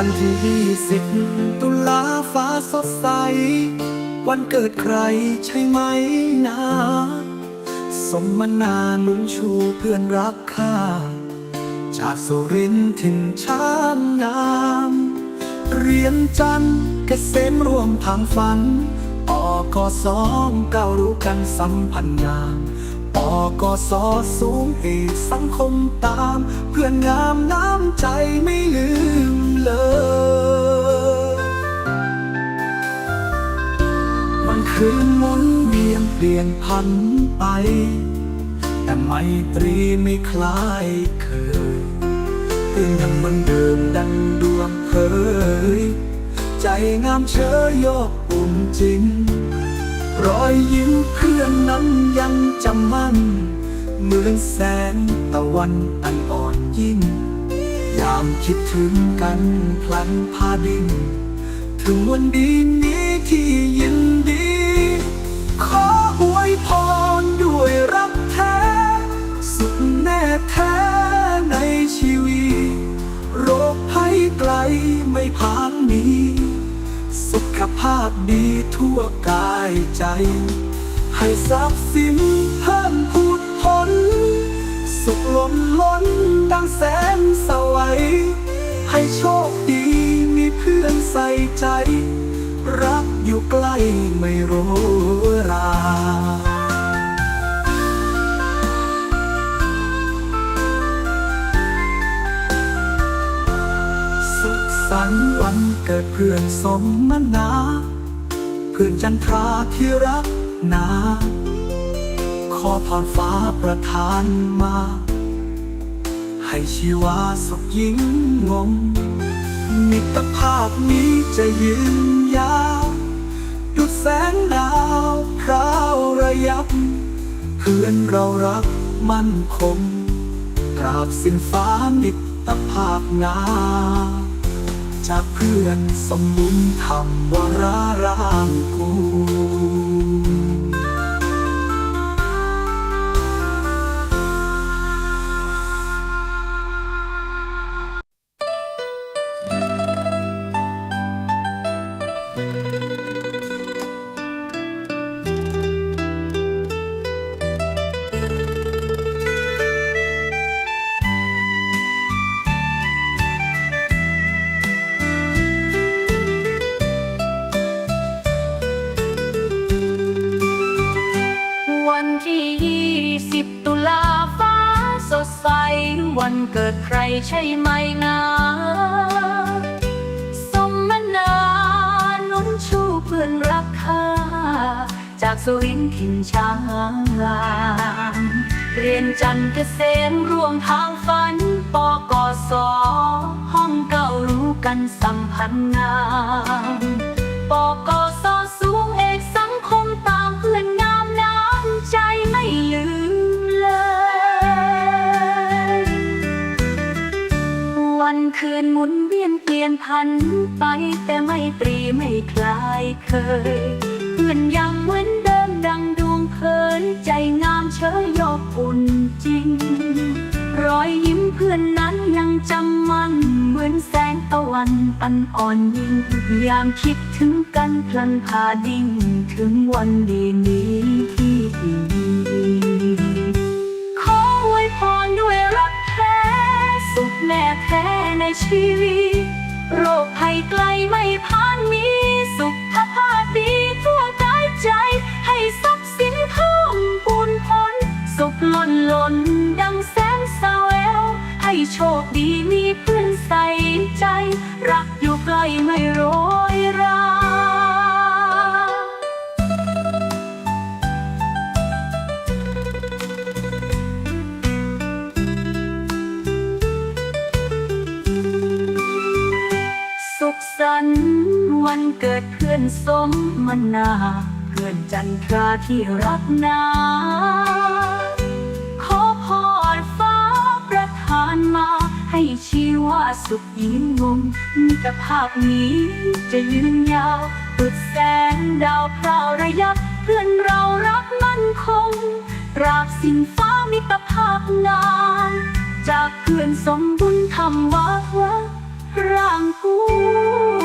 วันที่ยี่สิบตุลาฟ้าสดใส วันเกิดใครใช่ไหมนะ สมนานุนชูเพื่อนรักข้า จากสุรินทร์ถิ่นชานงามเรียนจันทร์เกษมรวมทางฝันปกสองก้าวรู้กันสัมพันธ์งาม ปกสอสูงเอกสังคมตาม เพื่อนงามน้ำใจไม่ลืมเลยมันคืนหมุนเวียนเปลี่ยนพันไป แต่ไมตรีไม่คล้ายเคยก็ยังเหมือนเดิมดังดวงเผยใจงามเชยโยกอุ่นจริง นั้นยังจำมั่นเหมือนแสงตะวันอันอ่อนยิ่ง ยามคิดถึงกันพลันพาดิน ถึงวันดีนี้ที่ยินดี ขออวยพรด้วยรักแท้ สุดแน่แท้ในชีวิต โรคภัยไกลไม่พานมีสุขภาพดีทั่วกายใจ ให้ทรัพย์สินเพิ่มพูดผล สุขล้นล้นดังแสนสวัยให้โชคดีมีเพื่อนใส่ใจ รักอยู่ใกล้ไม่รู้ราสุขสันต์วันเกิดเพื่อนสมมนา เพื่อนจันทราที่รัก นา ขอพรฟ้าประทานมา ให้ชีวาสุขยิ่งงงมิตรภาพนี้จะยืนยาวดุดแสงดาวพราวระยับ เพื่อนเรารักมั่นคงตราบสิ้นฟ้ามิตรภาพงาม จากเพื่อนสมมุนทำวาราร่างกู วันเกิดใครใช่ไหมนะสมนานุนชูเพื่อนรักข้าจากสุรินทร์ถิ่นช้างงามเรียนจันทร์เกษมร่วมทางฝันปกสห้องเก่ารู้กันสัมพันธ์งามปกสสู เปลี่ยนพันไปแต่ไม่ตรีไม่คลายเคยเพื่อนยังเหมือนเดิมดังดวงเพลินใจงามเชยโยกอุ่นจริง รอยยิ้มเพื่อนนั้นยังจำมันเหมือนแสงตะวันอันอ่อนยิ่งยามคิดถึงกันพลันพาดิ่งถึงวันดีนี้ที่ดีขออวยพรด้วยรักแท้สุขแน่แท้ในชีวิต โรคภัยไกลไม่พัน วันเกิดเพื่อนสมมนาเพื่อนจันทราที่รักนาขอพรฟ้าประทานมา ให้ชีวาสุขยิ่งงงมิตรภาพนี้จะยืนยาวตุดแสงดาวพราวระยับเพื่อนเรารักมั่นคงตราบสิ้นฟ้ามิตรภาพนาน จากเพื่อนสมบุญธรรมวะร่างผู้